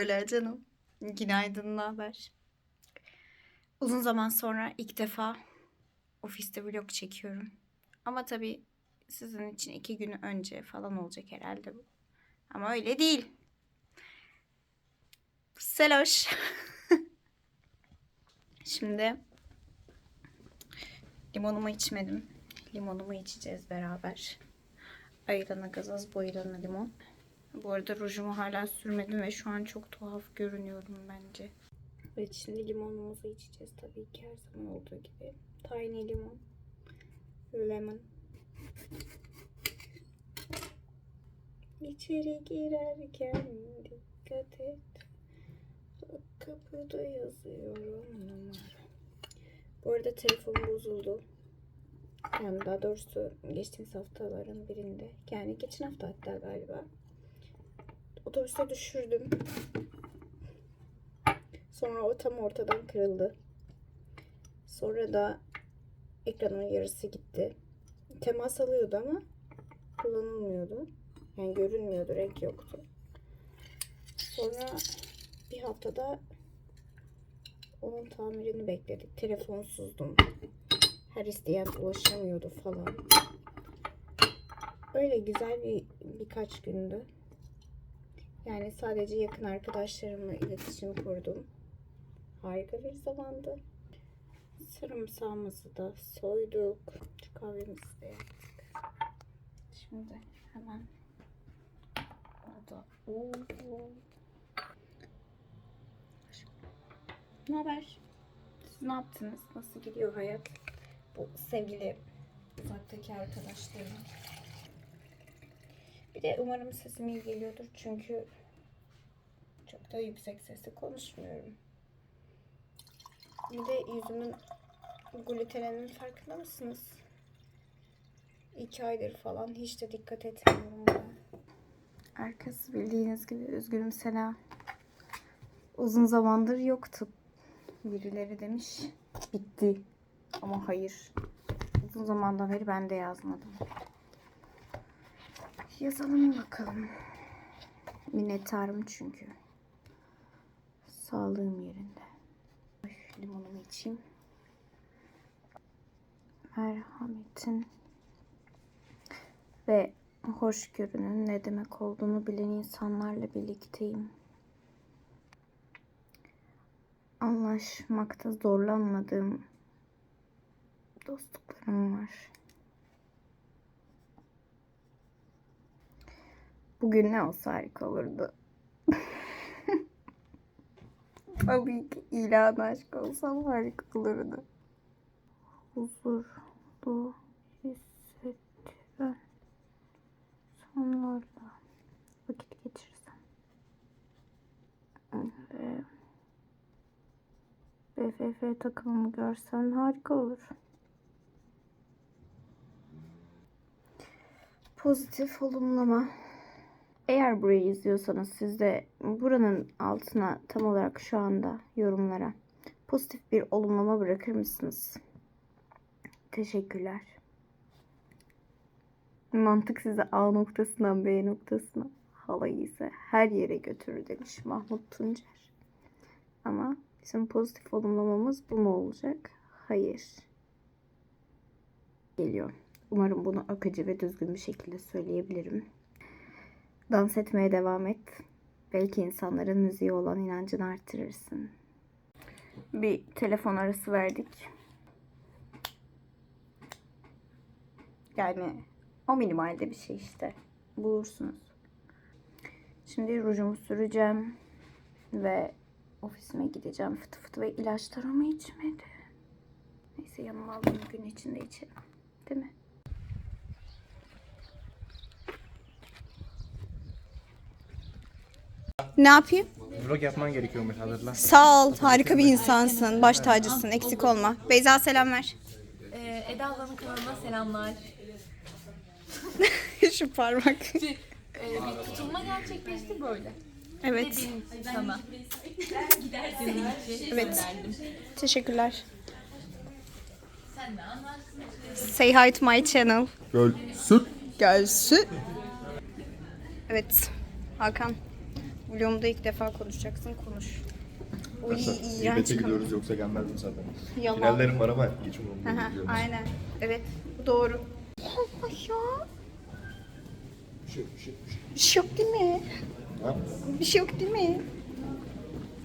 Öyle canım. Günaydın, ne haber? Uzun zaman sonra ilk defa ofiste vlog çekiyorum. Ama tabii sizin için iki gün önce falan olacak herhalde bu. Ama öyle değil. Seloş. Şimdi limonumu içmedim. Limonumu içeceğiz beraber. Ayılana gazoz, boyulana limon. Bu arada rujumu hala sürmedim ve şu an çok tuhaf görünüyorum bence. Evet şimdi limonumuzu içeceğiz tabii ki her zaman olduğu gibi. Tiny limon. Lemon. İçeri girerken dikkat et. Kapıda yazıyorum numara. Bu arada telefon bozuldu. Yani daha doğrusu geçtiğimiz haftaların birinde. Yani geçen hafta hatta galiba. Otobüste düşürdüm. Sonra o tam ortadan kırıldı. Sonra da ekranın yarısı gitti. Temas alıyordu ama kullanılmıyordu. Yani görünmüyordu, renk yoktu. Sonra bir haftada onun tamirini bekledik. Telefonsuzdum. Her isteyen ulaşamıyordu falan. Öyle güzel bir birkaç gündü. Yani sadece yakın arkadaşlarımla iletişim kurdum. Harika bir zamandı. Sarımsağımızı da soyduk. Şu kahvemizi de yaptık. Şimdi hemen orada. Oo. Ne haber? Siz ne yaptınız? Nasıl gidiyor hayat? Bu sevgili uzaktaki arkadaşlarım. Bir de umarım sesim iyi geliyordur çünkü çok da yüksek sesle konuşmuyorum. Bir de yüzümün glutenenin farkında mısınız? İki aydır falan hiç de dikkat etmiyorum buna. Arkası bildiğiniz gibi üzgünüm Sena. Uzun zamandır yoktu. Birileri demiş bitti. Ama hayır. Uzun zamandan beri ben de yazmadım. Yazalım bakalım. Minnettarım çünkü. Sağlığım yerinde. Limonumu içeyim. Merhametin ve hoşgörünün ne demek olduğunu bilen insanlarla birlikteyim. Anlaşmakta zorlanmadığım dostluklarım var. Bugün ne olsa harika olurdu. Tabii ki ilan aşk olsam harika olurdu. Huzurlu hissettiren sonlarla vakit geçirsem. Ve BFF takımımı görsen harika olur. Pozitif olumlama. Eğer burayı izliyorsanız siz de buranın altına tam olarak şu anda yorumlara pozitif bir olumlama bırakır mısınız? Teşekkürler. Mantık sizi A noktasından B noktasına, halayı ise her yere götürür demiş Mahmut Tuncer. Ama bizim pozitif olumlamamız bu mu olacak? Hayır. Geliyor. Umarım bunu akıcı ve düzgün bir şekilde söyleyebilirim. Dans etmeye devam et. Belki insanların müziğe olan inancını artırırsın. Bir telefon arası verdik. Yani o minimalde bir şey işte. Bulursunuz. Şimdi rujumu süreceğim. Ve ofisime gideceğim. Fıtı fıtı ve ilaçlarımı içmedi. Neyse yanıma aldım gün içinde içerim. Değil mi? Ne yapayım? Vlog yapman gerekiyormuş hazırla. Sağ ol. Harika bir insansın. Baş tacısın. Eksik olma. Beyza selam ver. Ee, Eda ablanın kanalına selamlar. Şu parmak. Ee, bir tutulma gerçekleşti böyle. Evet. Benim sana. Evet. Teşekkürler. Say hi to my channel. Gölsün. Gelsin. Evet. Hakan. Vlogumda ilk defa konuşacaksın. Konuş. O iyi, iğrenç kadın. gidiyoruz yoksa gelmezdim zaten. Yalan. Finallerim var ama hiç umurumda değil. Aynen. Evet. Bu doğru. Allah ya. Bir şey, bir şey, bir şey. Bir şey yok değil mi? Ha? Bir şey yok değil mi?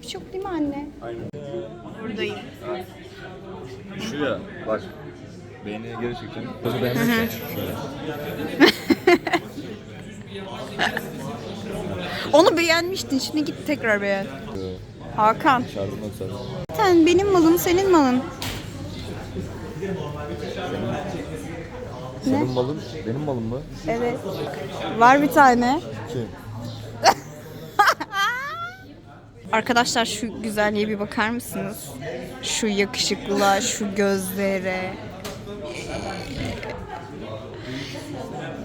Bir şey yok değil mi anne? Aynen. Buradayım. Şu ya bak. Beynine geri çekeceğim. Şöyle. Onu beğenmiştin. Şimdi git tekrar beğen. Hakan. Şarjım zaten. Sen benim malım senin malın. Senin malın, benim malım mı? Evet. Var bir tane. Kim? Arkadaşlar şu güzelliğe bir bakar mısınız? Şu yakışıklılığa, şu gözlere.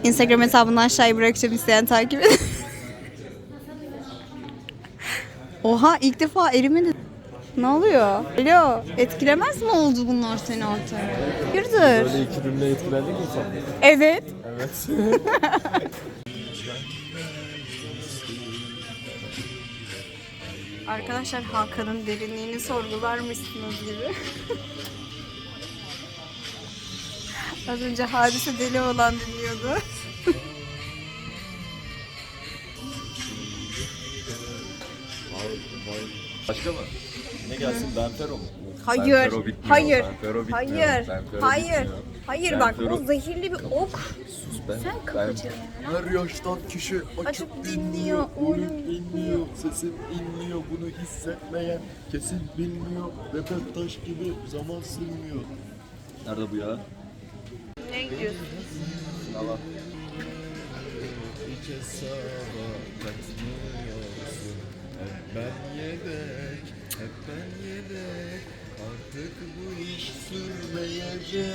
Instagram hesabından aşağıya bırakacağım isteyen takip edin. Oha ilk defa erimedi. Ne oluyor? Alo, etkilemez mi oldu bunlar seni artık? Hayırdır? Böyle iki cümle etkilendik mi sen? Evet. Evet. Arkadaşlar Hakan'ın derinliğini sorgularmışsınız gibi. Az önce hadise deli olan dinliyordu. Başka mı? Ne gelsin? Benfero mu? Hayır, Benfero bitmiyor, hayır, Benfero bitmiyor, hayır, Benfero hayır, bitmiyor. hayır bak Benfero- o zehirli bir ok. Sus ben. Sen ben her yaştan kişi açıp, Açıp dinliyor, oğlum dinliyor, sesim inliyor, bunu hissetmeyen kesin bilmiyor, röportaj gibi zaman sürmüyor. Nerede bu ya? Ne gidiyorsun? Sınava. Hiç hesaba katmıyorsun. Hep ben yedek, hep ben yedek. Artık bu iş sürmeyecek.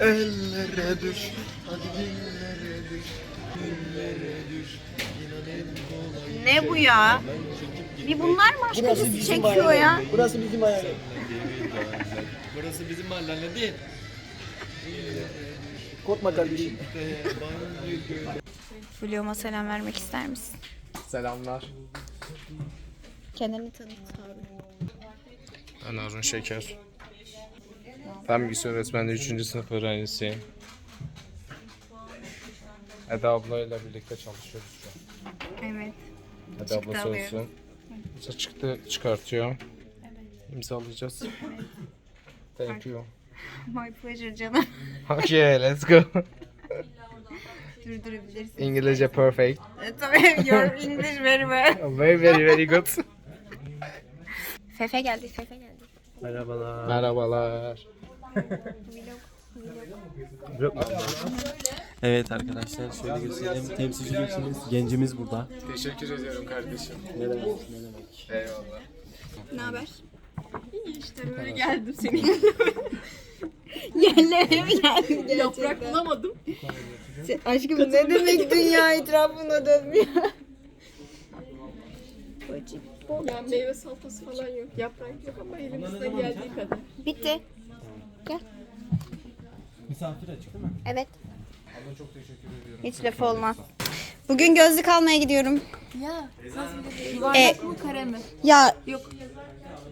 Ellere düş, hadi dillere düş. Dillere düş, inan en kolay. Ne bu ya? Bir bunlar mı başkası çekiyor ya? Burası bizim mahalle. Burası bizim mahalle değil. Korkma kardeşim. Vloguma selam vermek ister misin? Selamlar. Kendini tanıt abi. Ben Harun Şeker. Ben bilgisayar öğretmenliği 3. sınıf öğrencisiyim. Eda ablayla birlikte çalışıyoruz şu an. Evet. Eda abla söylesin. Mesela çıktı çıkartıyor. İmzalayacağız. Thank you. My pleasure canım. Okay, let's go. Durdurabilirsin. İngilizce perfect. E, Tabii your English very well. Very very very good. Fefe geldi, Fefe geldi. Merhabalar. Evet arkadaşlar şöyle göstereyim. Temsilcilik için gencimiz burada. Teşekkür ediyorum kardeşim. Ne demek ne demek. Eyvallah. Ne haber? Böyle geldim senin. Yerlere mi geldin gerçekten? Yaprak bulamadım. Sen- Aşkım ne demek dünya etrafına dönmüyor? Yani meyve salatası falan yok. Yaprak yok ama elimizden geldiği kadar. Bitti. Misafir açık değil mi? Evet. Hiç laf olmaz. Bugün gözlük almaya gidiyorum. Ya E, yuvarlak mı kare mi? ya Yok.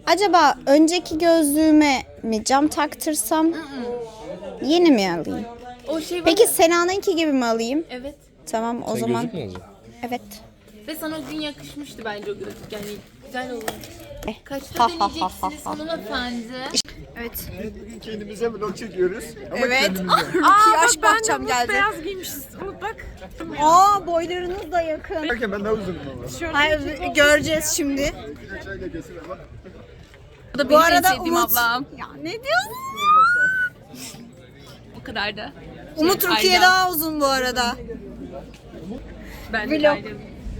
Acaba önceki gözlüğüme mi cam taktırsam? Yeni mi alayım? O şey var Peki ya- Sena'nınki gibi mi alayım? Evet. Tamam o zaman. Evet. Ve sana o gün yakışmıştı bence o grafik yani güzel oldu. Eh, Kaçta ha, ha, ha, deneyeceksiniz ha, ha. hanımefendi? Evet. Bugün kendimize vlog çekiyoruz. Ama Evet. Aa, aşk bahçem geldi. Beyaz giymişiz unut bak. Aa boylarınız da yakın. Derken ben daha uzunum ama. Hayır, göreceğiz şimdi. Çayla götür bak. Bu da Bu benim arada en sevdiğim Umut. ablam. Ya ne diyorsun? O kadar da. Umut Şey, Rukiye daha uzun bu arada. Ben de.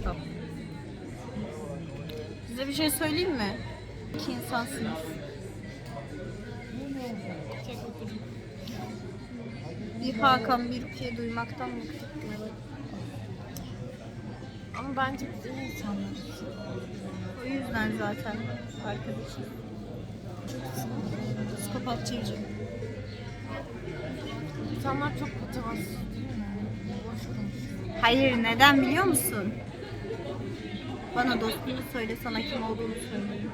Tamam. Size bir şey söyleyeyim mi? İki insansınız. Bir Hakan, bir Rukiye duymaktan mutluyum. Ama bence güzel insanlar. O yüzden zaten arkadaşım. Psikopat çeviri. İnsanlar çok patavatsız değil mi? Boş konuşuyor. Hayır neden biliyor musun? Bana dostunu söyle, sana kim olduğunu söyleyeyim.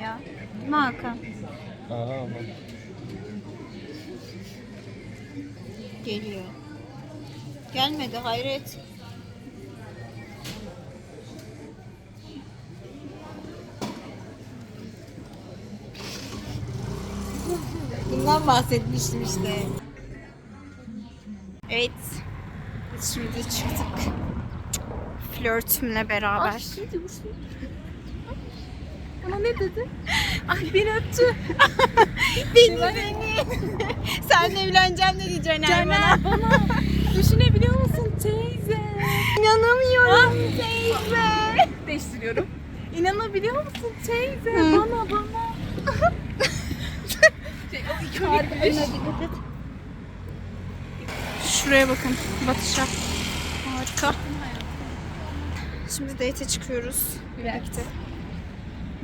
Ya. Değil mi Hakan? Aa ama. Geliyor. Gelmedi hayret. Bundan bahsetmiştim işte. Evet. Biz şimdi çıktık. Flörtümle beraber. Bana ne dedi? Ay beni öptü. beni beni. Sen evleneceğim dedi Caner, bana. bana düşünebiliyor musun teyze? İnanamıyorum teyze. Değiştiriyorum. İnanabiliyor musun teyze? Hı. Bana bana. Şuraya bakın. Batışa. Harika. Şimdi date'e çıkıyoruz. Birlikte.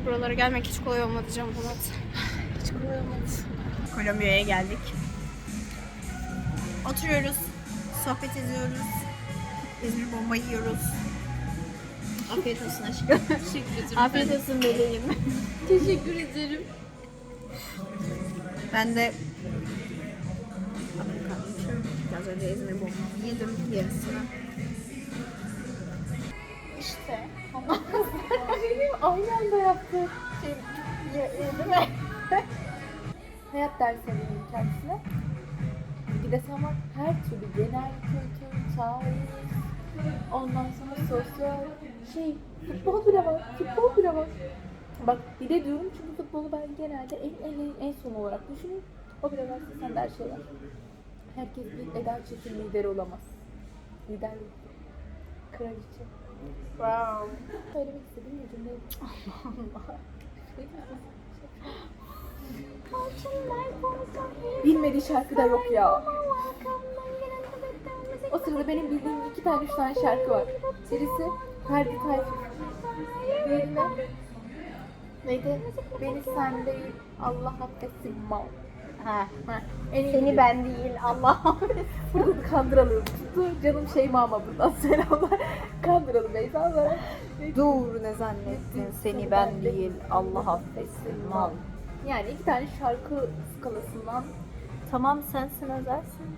Buralara gelmek hiç kolay olmadı Can Polat. Hiç kolay olmadı. Kolombiya'ya geldik. Oturuyoruz. Sohbet ediyoruz. İzmir bomba yiyoruz. Afiyet olsun aşkım. Afiyet olsun meleğim. Teşekkür ederim. Ben de biraz önce İzmir bombamı yedim yarısını. İşte. Aynı anda yaptı. Şey, değil mi? Hayat dersi veriyorum kendisine. Bir de sana her türlü genel kültür, tarih, ondan sonra sosyal şey, futbol bile var. Futbol bile var. Bak bir de diyorum çünkü futbolu ben genelde en en en, en son olarak düşünüyorum. O bile varsa sen de her şey var. Herkes bir Eda Çetin lider olamaz. Lider kraliçe. Wow. Söylemek istediğim bir cümle. Allah Allah. Bilmediği şarkı da yok ya. O sırada benim bildiğim iki tane üç tane şarkı var. Birisi Ferdi Tayfur. Diğeri ne? Neydi? Beni sen değil Allah affetsin mal. Ha. Ha, en iyi Seni biliyorum. ben değil Allah. Burada da kandıralım. Tuttu canım Şeyma ama buradan selamlar. kandıralım Beyza. Dur ne zannettin seni ben değil Allah affetsin mal. Yani iki tane şarkı skalasından Tamam sensin özelsin.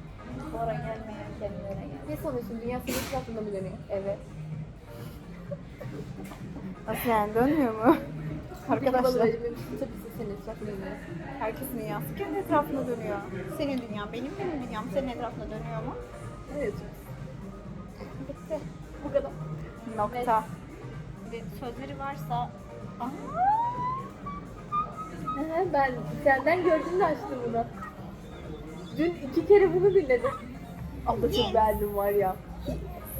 Bora gelmeyen kendine gel. ne sanıyorsun? Dünya senin etrafında mı dönüyor? Evet. Nasıl yani dönmüyor mu? Arkadaşlar herkesin dünyası kendi etrafında dönüyor. Senin dünyan benim, benim dünyam senin etrafında dönüyor mu? Evet. Bitti. Bu kadar. Nokta. Bir sözleri varsa Aa, ben senden gördüğümde açtım bunu. Dün iki kere bunu dinledim. Abla çok beğendim var ya.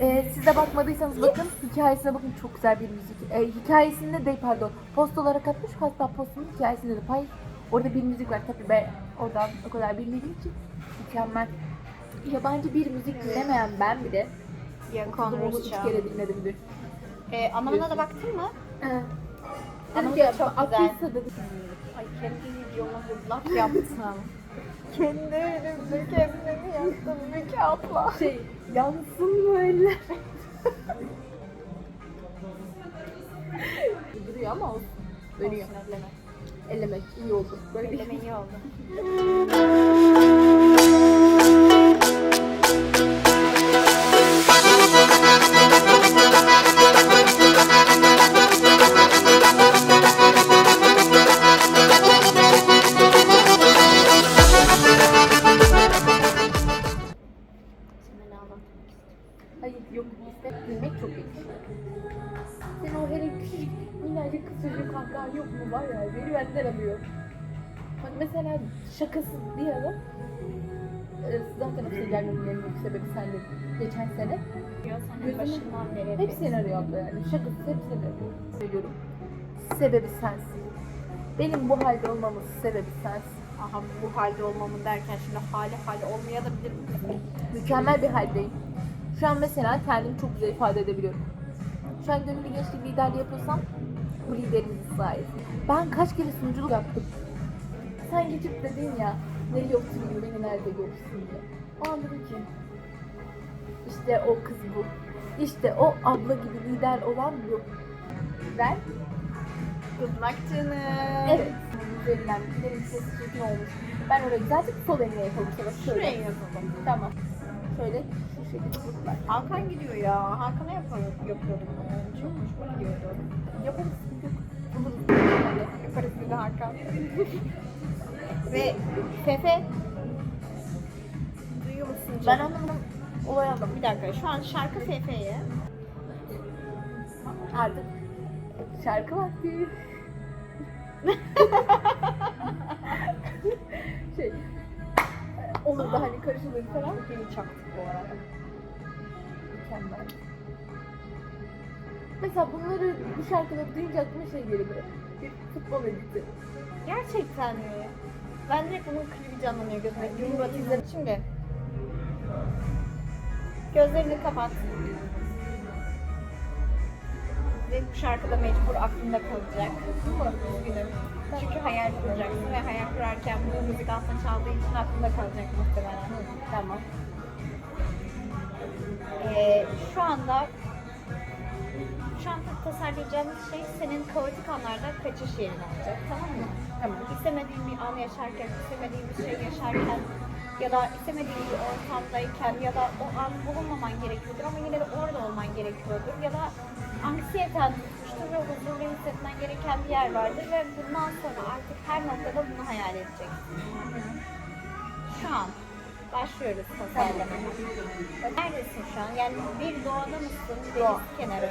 Ee, siz de bakmadıysanız bakın hikayesine bakın çok güzel bir müzik. Ee, hikayesinde de pardon post olarak atmış hatta postun hikayesinde de pay. Orada bir müzik var tabii ben oradan o kadar bilmediğim için mükemmel. Yabancı bir müzik dinlemeyen ben bile Yakon bunu üç Rusça. kere dinledim dün. Ee, anlamına da baktın mı? Ee, Anlamı da çok güzel. Ay kendi videoma hırlak yaptım. kendi elimde kendimi yaptım Müke abla. Şey yansın mı eller? Duruyor ama olsun. Dönüyor. Elleme. Ellemek iyi oldu. Böyle bir Elleme iyi oldu. kız çocuğu kankan yok mu var ya beni benden alıyor. Bak mesela şakası bir ara e, zaten hepsine gelmemin en büyük sebebi senle geçen sene. istiyor? Senin başından beri. Hep seni arıyor abla yani. Şakası hep seni arıyor. Söylüyorum. Sebebi sensin. Benim bu halde olmamın sebebi sensin. Aha bu halde olmamın derken şimdi hali hali olmayabilir mi? Mükemmel bir haldeyim. Şu an mesela kendimi çok güzel ifade edebiliyorum. Şu an gönüllü gençlik liderliği yapıyorsam bu liderimizin sayesinde. Ben kaç kere sunuculuk yaptım. Sen geçip dedin ya, nereye oturuyor, beni nerede görürsün diye. O an dedim ki, işte o kız bu. İşte o abla gibi lider olan bu. Ben luck canım. evet. Üzerinden gidelim sesi çirkin olmuş. Ben oraya güzelce sol eline yapalım sana. Şöyle. Şuraya yazalım. Tamam. Şöyle şu şekilde tutlar. Hakan gidiyor ya. Hakan'a yapalım. Yapıyordum. Çok hoşuma gidiyordu. Yaparız. Yaparız bir de Hakan. Ve Fefe. Duyuyor musun Ben anlamadım. Olay anlamadım. Bir dakika şu an şarkı Fefe'ye. Artık şarkı vakti. şey olur da hani karışılır falan. Beni çaktık bu arada. Mükemmel. Mesela bunları bu şarkıları duyunca aklıma şey geliyor böyle. Bir futbol editi. Gerçekten mi? Ben direkt bunun klibi canlanıyor gözüme. Gün batı Şimdi. Gözlerini kapat. Ve bu şarkı da mecbur aklında kalacak. Üzgünüm. Çünkü hayal kuracaksın ve hayal kurarken bu müzik aslında çaldığı için aklında kalacak muhtemelen. Tamam. Ee, şu anda şu anda tasarlayacağımız şey senin kaotik anlarda kaçış yerin olacak. Tamam mı? Tamam. istemediğin bir an yaşarken, istemediğin bir şey yaşarken ya da istemediğin bir ortamdayken ya da o an bulunmaman gerekiyordur ama yine de orada olman gerekiyordur ya da anksiyeten tutmuştur ve huzurlu hissetmen gereken bir yer vardır ve bundan sonra artık her noktada bunu hayal edeceksin. Şu an başlıyoruz tasarlamaya. Neredesin şu an? Yani bir doğada mısın? Deniz kenarı?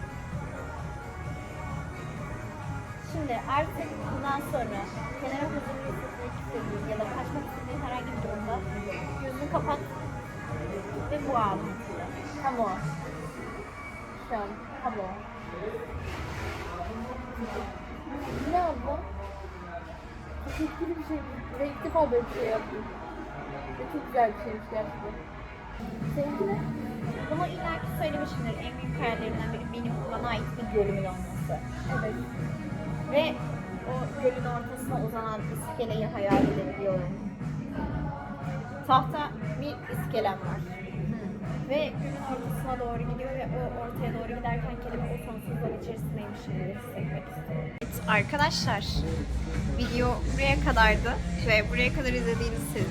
Şimdi artık bundan sonra kenara huzurlu hissetmek istediğin ya da kaçmak istediğin herhangi bir durumda gözünü kapat ve bu hatırla. Tam o. Şu an tam o. Ne abla? Çok etkili bir şey. Ve ilk defa böyle bir şey yaptım. Ve çok güzel bir şeymiş gerçekten. Seninki ne? Bunu illaki söylemişimdir. En büyük hayallerimden biri benim bana ait bir gölümün olması. Evet. Ve o gölün ortasına uzanan iskeleyi hayal edebiliyorum. Tahta bir iskelem var. Ve gölün ortasına doğru gidiyor ve o ortaya doğru giderken kelime o sonsuzluğun içerisindeymiş gibi hissetmek istiyorum. Evet, arkadaşlar video buraya kadardı ve buraya kadar izlediğiniz siz.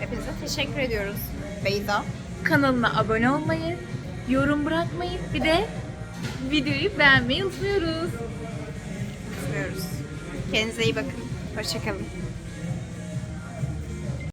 Hepinize teşekkür ediyoruz. Beyza. Kanalına abone olmayı, yorum bırakmayı bir de videoyu beğenmeyi unutmuyoruz. Unutmuyoruz. Kendinize iyi bakın. Hoşçakalın.